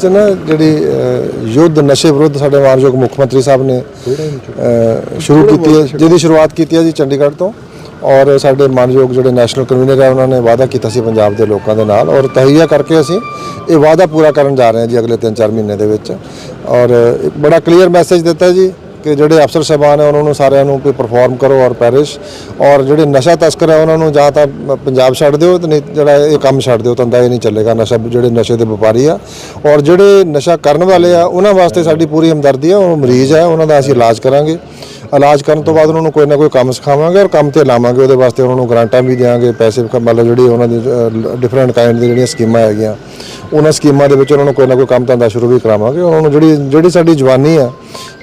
ਚ ਨਾ ਜਿਹੜੀ ਯੁੱਧ ਨਸ਼ੇ ਵਿਰੁੱਧ ਸਾਡੇ ਮਾਨਯੋਗ ਮੁੱਖ ਮੰਤਰੀ ਸਾਹਿਬ ਨੇ ਸ਼ੁਰੂ ਕੀਤੀ ਹੈ ਜਿਹਦੀ ਸ਼ੁਰੂਆਤ ਕੀਤੀ ਹੈ ਜੀ ਚੰਡੀਗੜ੍ਹ ਤੋਂ। ਔਰ ਸਾਡੇ ਮਾਨਯੋਗ ਜਿਹੜੇ ਨੈਸ਼ਨਲ ਕਨਵੀਨਰ ਹੈ ਉਹਨਾਂ ਨੇ ਵਾਅਦਾ ਕੀਤਾ ਸੀ ਪੰਜਾਬ ਦੇ ਲੋਕਾਂ ਦੇ ਨਾਲ। ਔਰ ਤਹਈਆ ਕਰਕੇ ਅਸੀਂ ਇਹ ਵਾਅਦਾ ਪੂਰਾ ਕਰਨ ਜਾ ਰਹੇ ਹਾਂ ਜੀ ਅਗਲੇ 3-4 ਮਹੀਨੇ ਦੇ ਵਿੱਚ। ਔਰ ਇੱਕ ਬੜਾ ਕਲੀਅਰ ਮੈਸੇਜ ਦਿੱਤਾ ਜੀ ਕਿ ਜਿਹੜੇ ਅਫਸਰ ਸਾਹਿਬਾਨ ਹੈ ਉਹਨਾਂ ਨੂੰ ਸਾਰਿਆਂ ਨੂੰ ਕੋਈ ਪਰਫਾਰਮ ਕਰੋ ਔਰ ਪੈਰਿਸ਼ ਔਰ ਜਿਹੜੇ ਨਸ਼ਾ ਤਸਕਰ ਹੈ ਉਹਨਾਂ ਨੂੰ ਜਾਂ ਤਾਂ ਪੰਜਾਬ ਛੱਡ ਦਿਓ ਤੇ ਨਹੀਂ ਜਿਹੜਾ ਇਹ ਕੰਮ ਛੱਡ ਦਿਓ ਤਾਂ ਇਹ ਨਹੀਂ ਚੱਲੇਗਾ ਨਸ਼ਾ, ਜਿਹੜੇ ਨਸ਼ੇ ਦੇ ਵਪਾਰੀ ਆ। ਔਰ ਜਿਹੜੇ ਨਸ਼ਾ ਕਰਨ ਵਾਲੇ ਆ, ਉਹਨਾਂ ਵਾਸਤੇ ਸਾਡੀ ਪੂਰੀ ਹਮਦਰਦੀ ਆ, ਉਹ ਮਰੀਜ਼ ਆ ਉਹਨਾਂ ਦਾ ਅਸੀਂ ਇਲਾਜ ਕਰਾਂਗੇ। ਇਲਾਜ ਕਰਨ ਤੋਂ ਬਾਅਦ ਉਹਨਾਂ ਨੂੰ ਕੋਈ ਨਾ ਕੋਈ ਕੰਮ ਸਿਖਾਵਾਂਗੇ ਔਰ ਕੰਮ ਤੇ ਲਾਵਾਂਗੇ, ਉਹਦੇ ਵਾਸਤੇ ਉਹਨਾਂ ਨੂੰ ਗ੍ਰਾਂਟਾਂ ਵੀ ਦੇਵਾਂਗੇ ਪੈਸੇ ਮਤਲਬ ਜਿਹੜੀ ਉਹਨਾਂ ਦੀ ਡਿਫਰੈਂਟ ਕਾਈਂਡ ਦੀ ਜਿਹੜੀਆਂ ਸਕੀਮਾਂ ਹੈਗੀਆਂ। ਉਹਨਾਂ ਸਕੀਮਾਂ ਦੇ ਵਿੱਚ ਉਹਨਾਂ ਨੂੰ ਕੋਈ ਨਾ ਕੋਈ ਕੰਮ ਧੰਦਾ ਸ਼ੁਰੂ ਵੀ ਕਰਾਵਾਂਗੇ। ਉਹਨਾਂ ਨੂੰ ਜਿਹੜੀ ਜਿਹੜੀ ਸਾਡੀ ਜਵਾਨੀ ਆ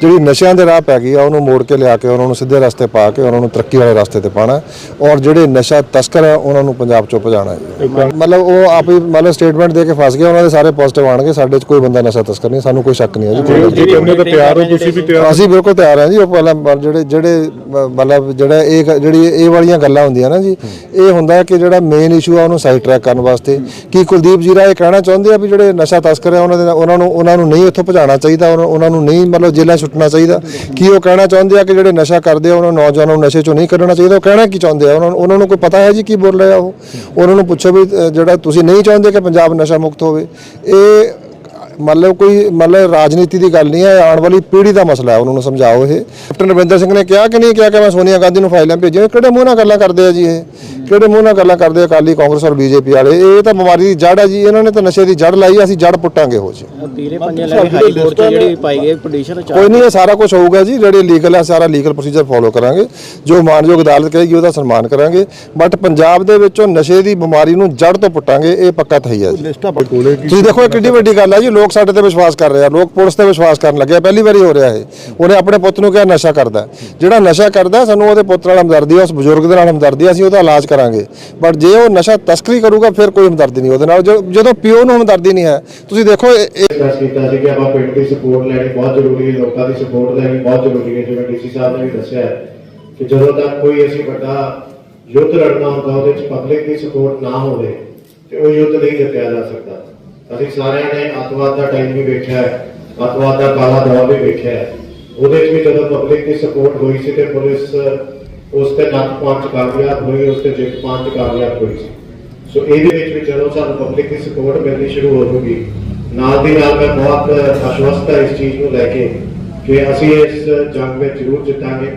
ਜਿਹੜੀ ਨਸ਼ਿਆਂ ਦੇ ਰਾਹ ਪੈ ਗਈ ਆ ਉਹਨੂੰ ਮੋੜ ਕੇ ਲਿਆ ਕੇ ਉਹਨਾਂ ਨੂੰ ਸਿੱਧੇ ਰਸਤੇ ਪਾ ਕੇ ਉਹਨਾਂ ਨੂੰ ਤਰੱਕੀ ਵਾਲੇ ਰਸਤੇ ਤੇ ਪਾਣਾ ਔਰ ਜਿਹੜੇ ਨਸ਼ਾ ਤਸਕਰ ਆ ਉਹਨਾਂ ਨੂੰ ਪੰਜਾਬ ਚੋਂ ਭਜਾਣਾ ਮਤਲਬ ਉਹ ਆਪ ਹੀ ਮਤਲਬ ਸਟੇਟਮੈਂਟ ਦੇ ਕੇ ਫਸ ਗਏ ਉਹਨਾਂ ਦੇ ਸਾਰੇ ਪੋਜ਼ਿਟਿਵ ਆਣਗੇ ਸਾਡੇ 'ਚ ਕੋਈ ਬੰਦਾ ਨਸ਼ਾ ਤਸਕਰ ਨਹੀਂ ਸਾਨੂੰ ਕੋਈ ਸ਼ੱਕ ਨਹੀਂ ਹੈ ਜੀ ਕੋਈ ਜੇ ਤਾਂ ਤਿਆਰ ਹੋ ਤੁਸੀਂ ਵੀ ਤਿਆਰ ਅਸੀਂ ਬਿਲਕੁਲ ਤਿਆਰ ਹਾਂ ਜੀ ਉਹ ਪਹਿਲਾਂ ਜਿਹੜੇ ਜਿਹੜੇ ਮਤਲਬ ਜਿਹੜਾ ਇਹ ਜਿਹੜੀ ਇਹ ਵਾਲੀਆਂ ਗੱਲਾਂ ਹੁੰਦੀਆਂ ਨਾ ਜੀ ਇਹ ਹੁੰਦਾ ਕਿ ਜਿਹੜਾ ਮੇਨ ਇਸ਼ੂ ਆ ਉਹਨੂੰ ਸਾਈਡ ਟਰੈਕ ਕਰਨ ਵਾਸਤੇ। ਕੀ ਕੁਲਦੀਪ ਜੀਰਾ ਇਹ ਕਹਿਣਾ ਚਾਹੁੰਦੇ ਆ ਵੀ ਜਿਹੜੇ ਨਸ਼ਾ ਤਸਕਰ ਆ, ਉਹਨਾਂ ਦੇ ਨਾਲ- ਉਹਨਾਂ ਨੂੰ ਉਹਨਾਂ ਨੂੰ ਨਹੀਂ ਇੱਥੋਂ ਭਜਾਉਣਾ ਚਾਹੀਦਾ, ਉਹਨਾਂ- ਉਹਨਾਂ ਨੂੰ ਨਹੀਂ ਮਤਲਬ ਜੇਲ੍ਹਾਂ ਛੁੱਟਣਾ ਚਾਹੀਦਾ। ਕੀ ਉਹ ਕਹਿਣਾ ਚਾਹੁੰਦੇ ਆ ਕਿ ਜਿਹੜੇ ਨਸ਼ਾ ਕਰਦੇ ਆ, ਉਹਨਾਂ ਨੌਜਵਾਨਾਂ ਨੂੰ ਨਸ਼ੇ ਚੋਂ ਨਹੀਂ ਕੱਢਣਾ ਚਾਹੀਦਾ? ਉਹ ਕਹਿਣਾ ਕੀ ਚਾਹੁੰਦੇ ਆ? ਉਹਨਾਂ ਨੂੰ ਉਹਨਾਂ ਨੂੰ ਕੋਈ ਪਤਾ ਹੈ ਜੀ ਕੀ ਬੋਲ ਰਹੇ ਆ ਉਹ? ਉਹਨਾਂ ਨੂੰ ਪੁੱਛੋ ਵੀ ਜਿਹੜਾ ਤੁਸੀਂ ਨਹੀਂ ਚਾਹੁੰਦੇ ਕਿ ਪੰਜਾਬ ਨਸ਼ਾ ਮੁਕਤ ਹੋਵੇ। ਇਹ ਮਤਲਬ ਕੋਈ ਮਤਲਬ ਰਾਜਨੀਤੀ ਦੀ ਗੱਲ ਨਹੀਂ ਹੈ ਆਉਣ ਵਾਲੀ ਪੀੜ੍ਹੀ ਦਾ ਮਸਲਾ ਹੈ ਉਹਨਾਂ ਨੂੰ ਸਮਝਾਓ ਇਹ। ਕੈਪਟਨ ਰਵਿੰਦਰ ਸਿੰਘ ਨੇ ਕਿਹਾ ਕਿ ਨਹੀਂ ਕਿਹਾ ਕਿ ਮੈਂ ਸੋਨੀਆ ਗਾਂਧੀ ਨੂੰ ਫਾਈਲਾਂ ਭੇਜੀਆਂ। ਕਿਹੜੇ ਮੂੰਹ ਨਾਲ ਗੱਲਾਂ ਕਰਦੇ ਆ ਜੀ ਇਹ? ਕਿਹੜੇ ਮੂੰਹ ਨਾਲ ਗੱਲਾਂ ਕਰਦੇ ਆ ਅਕਾਲੀ ਕਾਂਗਰਸ ਔਰ ਬੀਜੇਪੀ ਵਾਲੇ? ਇਹ ਤਾਂ ਬਿਮਾਰੀ ਦੀ ਜੜ ਹੈ ਜੀ ਇਹਨਾਂ ਨੇ ਤਾਂ ਨਸ਼ੇ ਦੀ ਜੜ ਲਾਈ ਅਸੀਂ ਜੜ ਪੁੱਟਾਂਗੇ ਹੋ ਜੀ। ਤੀਰੇ ਪੰਜੇ ਲੈ ਕੇ ਹਾਈ ਕੋਰਟ 'ਚ ਜਿਹੜੀ ਪਾਈ ਗਈ ਪਟੀਸ਼ਨ ਚਾਰ ਕੋਈ ਨਹੀਂ ਇਹ ਸਾਰਾ ਕੁਝ ਹੋਊਗਾ ਜੀ ਜਿਹੜੇ ਲੀਗਲ ਹੈ ਸਾਰਾ ਲੀਗਲ ਪ੍ਰੋਸੀਜਰ ਫੋਲੋ ਕਰਾਂਗੇ। ਜੋ ਮਾਨਯੋਗ ਅਦਾਲਤ ਕਹੇਗੀ ਉਹਦਾ ਸਨਮਾਨ ਕਰਾਂਗੇ। ਬਟ ਪੰਜਾਬ ਦੇ ਵਿੱਚੋਂ ਨਸ਼ੇ ਦੀ ਬਿਮਾਰੀ ਨੂੰ ਜੜ ਤੋਂ ਪੁੱਟਾਂਗੇ ਇਹ ਪੱਕਾ ਥਈਆ ਜੀ। ਲਿਸਟਾਂ ਕੋਲੇ ਕੀ ਤੁਸੀਂ ਦੇਖੋ ਇਹ ਕਿੰਨੀ ਵੱਡੀ ਗੱਲ ਹੈ ਜੀ ਲੋਕ ਸਾਡੇ ਤੇ ਵਿਸ਼ਵਾਸ ਕਰ ਰਹੇ ਆ, ਲੋਕ ਪੁਲਿਸ ਤੇ ਵਿਸ਼ਵਾਸ ਕਰਨ ਲੱਗੇ ਆ, ਪਹਿਲੀ ਵਾਰੀ ਹੋ ਰਿਹਾ ਇਹ। ਉਹਨੇ ਆਪਣੇ ਪੁੱਤ ਨੂੰ ਕਿਹਾ ਨਸ਼ਾ ਕਰਦਾ ਜਿਹੜਾ ਨਸ਼ਾ ਕਰਦਾ ਸਾਨੂੰ ਉਹਦੇ ਪੁੱਤ ਨਾਲ ਹਮਦਰਦੀ ਆ, ਉਸ ਬਜ਼ੁਰਗ ਦੇ ਨਾਲ ਹਮਦਰਦੀ ਆ, ਅਸੀਂ ਉਹਦਾ ਇਲਾਜ ਕਰਾਂਗੇ। ਬਟ ਜੇ ਉਹ ਨਸ਼ਾ ਤਸਕਰੀ ਕਰੂਗਾ, ਫਿਰ ਕੋਈ ਹਮਦਰਦੀ ਨਹੀਂ ਉਹਦੇ ਨਾਲ। ਜਦੋਂ ਪਿਓ ਨੂੰ ਹਮਦਰਦੀ ਨਹੀਂ ਹੈ, ਤੁਸੀਂ ਦੇਖੋ ਡਿਸਕਸ ਕੀਤਾ ਸੀ ਕਿ ਆਪਾਂ ਪਿੰਡ ਦੀ ਸਪੋਰਟ ਲੈਣੀ ਬਹੁਤ ਜ਼ਰੂਰੀ ਹੈ, ਲੋਕਾਂ ਦੀ ਸਪੋਰਟ ਲੈਣੀ ਬਹੁਤ ਜ਼ਰੂਰੀ ਹੈ। ਜਿਵੇਂ ਡੀਸੀ ਸਾਹਿਬ ਨੇ ਵੀ ਦੱਸਿਆ ਕਿ ਜਦੋਂ ਤੱਕ ਕੋਈ ਅਸੀਂ ਵੱਡਾ ਯੁੱਧ ਲੜਨਾ ਹੁੰਦਾ, ਉਹਦੇ ਵਿੱਚ ਪਬਲਿਕ ਦੀ ਸਪੋਰਟ ਨਾ ਹੋਵੇ, ਤੇ ਉਹ ਯੁੱਧ ਨਹੀਂ ਜਿੱਤਿਆ ਜਾ ਸਕਦਾ। ਅਸੀਂ ਸਾਰਿਆਂ ਨੇ ਅੱਤਵਾਦ ਦਾ ਟਾਈਮ ਵੀ ਵੇਖਿਆ ਹੈ, ਅੱਤਵਾਦ ਦਾ ਕਾਲਾ ਦੌਰ ਵੀ ਵੇਖਿਆ ਹੈ। ਉਹਦੇ ਵਿੱਚ ਵੀ ਜਦੋਂ ਪਬਲਿਕ ਦੀ ਸਪੋਰਟ ਹੋਈ ਸੀ ਤੇ ਪੁਲਿਸ ਉਸ ਤੇ ਨੱਥ ਪਾਉਣ ਕਾਮਯਾਬ ਹੋਈ ਉਸ ਤੇ ਜਿੱਤ ਪਾਉਣ ਕਾਮਯਾਬ ਹੋਈ ਸੀ ਸੋ ਇਹਦੇ ਵਿੱਚ ਵੀ ਜਦੋਂ ਸਾਨੂੰ ਪਬਲਿਕ ਦੀ ਸਪੋਰਟ ਮਿਲਣੀ ਸ਼ੁਰੂ ਹੋ ਜੂਗੀ। ਨਾਲ ਦੀ ਨਾਲ ਮੈਂ ਬਹੁਤ ਆਸ਼ਵਸਤ ਹਾਂ ਇਸ ਚੀਜ਼ ਨੂੰ ਲੈ ਕੇ ਕਿ ਅਸੀਂ ਇਸ ਜੰਗ ਵਿੱਚ ਜ਼ਰੂਰ ਜਿੱਤਾਂਗੇ।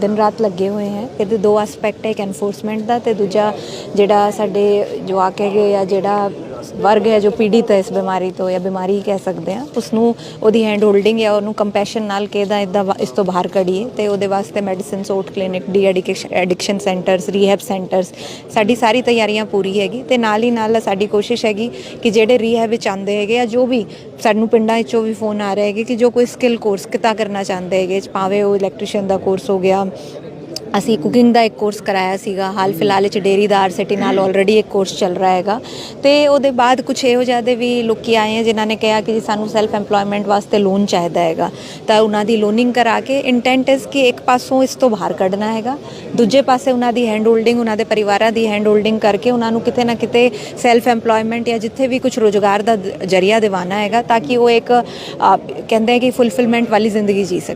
ਦਿਨ ਰਾਤ ਲੱਗੇ ਹੋਏ ਹੈ। ਇਹਦੇ ਦੋ ਐਸਪੈਕਟ ਹੈ ਇੱਕ ਐਨਫੋਰਸਮੈਂਟ ਦਾ ਤੇ ਦੂਜਾ ਜਿਹੜਾ ਸਾਡੇ ਜਵਾਕ ਹੈਗੇ ਆ, ਜਿਹੜਾ ਵਰਗ ਹੈ ਜੋ ਪੀੜਿਤ ਹੈ ਇਸ ਬਿਮਾਰੀ ਤੋਂ ਜਾਂ ਬਿਮਾਰੀ ਕਹਿ ਸਕਦੇ ਆ ਉਸ ਨੂੰ ਉਹਦੀ ਹੈਂਡ ਹੋਲਡਿੰਗ ਜਾਂ ਉਹਨੂੰ ਕੰਪੈਸ਼ਨ ਨਾਲ ਕਿਦਾਂ ਇਦਾਂ ਇਸ ਤੋਂ ਬਾਹਰ ਕੱਢੀਏ ਤੇ ਉਹਦੇ ਵਾਸਤੇ ਮੈਡੀਸਿਨ ਸੋਟ clinic de addiction centres rehab centres ਸਾਡੀ ਸਾਰੀ ਤਿਆਰੀਆਂ ਪੂਰੀ ਹੈਗੀ ਤੇ ਨਾਲ ਹੀ ਨਾਲ ਸਾਡੀ ਕੋਸ਼ਿਸ਼ ਹੈਗੀ ਕਿ ਜਿਹੜੇ ਰੀਹੈਬ ਵਿੱਚ ਆਉਂਦੇ ਹੈਗੇ ਆ, ਜੋ ਵੀ ਸਾਨੂੰ ਪਿੰਡਾਂ ਵਿੱਚੋਂ ਵੀ ਫੋਨ ਆ ਰਿਹਾ ਹੈਗੇ ਕਿ ਜੋ ਕੋਈ ਸਕਿੱਲ ਕੋਰਸ ਕਿਤਾ ਕਰਨਾ ਚਾਹੁੰਦੇ ਹੈਗੇ, ਭਾਵੇਂ ਉਹ ਇਲੈਕਟ੍ਰੀਸ਼ੀਅਨ ਦਾ ਕੋਰਸ ਹੋ ਗਿਆ ਅਸੀਂ ਕੁਕਿੰਗ ਦਾ ਇੱਕ ਕੋਰਸ ਕਰਾਇਆ ਸੀਗਾ। ਹਾਲ ਫਿਲਹਾਲ ਵਿੱਚ ਡੇਰੀ ਦਾ ਆਰਸਿਟੀ ਨਾਲ ਆਲਰੇਡੀ ਇੱਕ ਕੋਰਸ ਚੱਲ ਰਿਹਾ ਹੈਗਾ। ਤੇ ਉਹਦੇ ਬਾਅਦ ਕੁਝ ਇਹੋ ਜਿਹੇ ਦੇ ਵੀ ਲੋਕੀ ਆਏ ਆ ਜਿਨ੍ਹਾਂ ਨੇ ਕਿਹਾ ਕਿ ਜੀ ਸਾਨੂੰ ਸੈਲਫ ਏਮਪਲੋਇਮੈਂਟ ਵਾਸਤੇ ਲੋਨ ਚਾਹੀਦਾ ਹੈਗਾ। ਤਾਂ ਉਹਨਾਂ ਦੀ ਲੋਨਿੰਗ ਕਰਾ ਕੇ ਇੰਟੈਂਟ ਇਸ ਕਿ ਇੱਕ ਪਾਸੋਂ ਇਸ ਤੋਂ ਬਾਹਰ ਕੱਢਣਾ ਹੈਗਾ। ਦੂਜੇ ਪਾਸੇ ਉਹਨਾਂ ਦੀ ਹੈਂਡ ਹੋਲਡਿੰਗ ਉਹਨਾਂ ਦੇ ਪਰਿਵਾਰਾਂ ਦੀ ਹੈਂਡ ਹੋਲਡਿੰਗ ਕਰਕੇ ਉਹਨਾਂ ਨੂੰ ਕਿਤੇ ਨਾ ਕਿਤੇ ਸੈਲਫ ਏਮਪਲੋਇਮੈਂਟ ਜਾਂ ਜਿੱਥੇ ਵੀ ਕੁਝ ਰੋਜ਼ਗਾਰ ਦਾ ਜਰੀਆ ਦਿਵਾਨਾ ਹੈਗਾ ਤਾਂ ਕਿ ਉਹ ਇੱਕ ਕਹਿੰਦੇ ਕਿ ਫੁੱਲਫਿਲਮੈਂਟ ਵਾਲੀ ਜ਼ਿੰਦਗੀ ਜੀ ਸਕਣ।